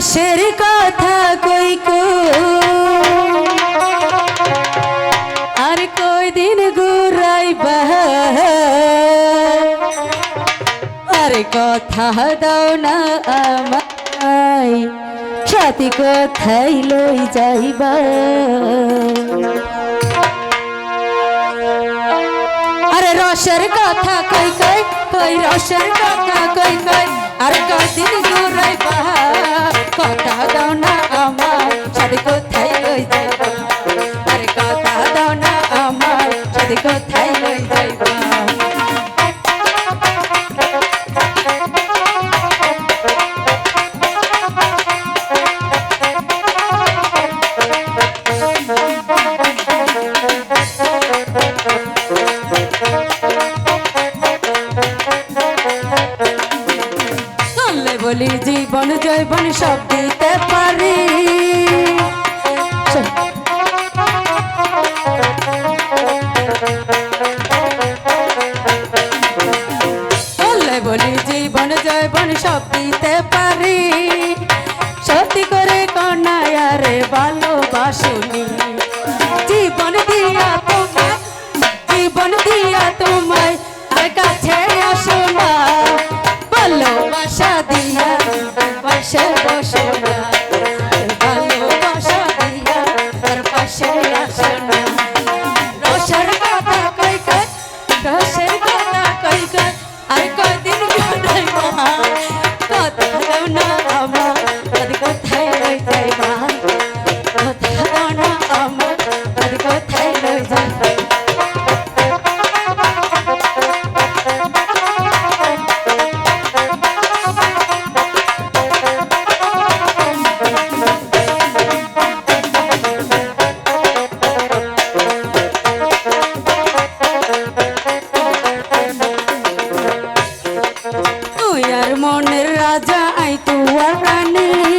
রসের কথা কই কো? আর কই দিন ঘুরাইবা আরে কথা দাও না আমায়, সাথী কোথায় লই যাইবা? আরে রসের কথা কই কই কই রসের কথা কই কই, আর কদিন ঘুরাই কোথায় বলি জীবন জৈবন সব দিতে পারি। বলি জীবন জৈবন সব দিতে পারি। সত্যি করে কনায়ারে ভালোবাসুনি জীবন দিয়া তোমায়, জীবন দিয়া তোমায় কাছে কই আর আর মনের রাজা আই তুয়ার রানী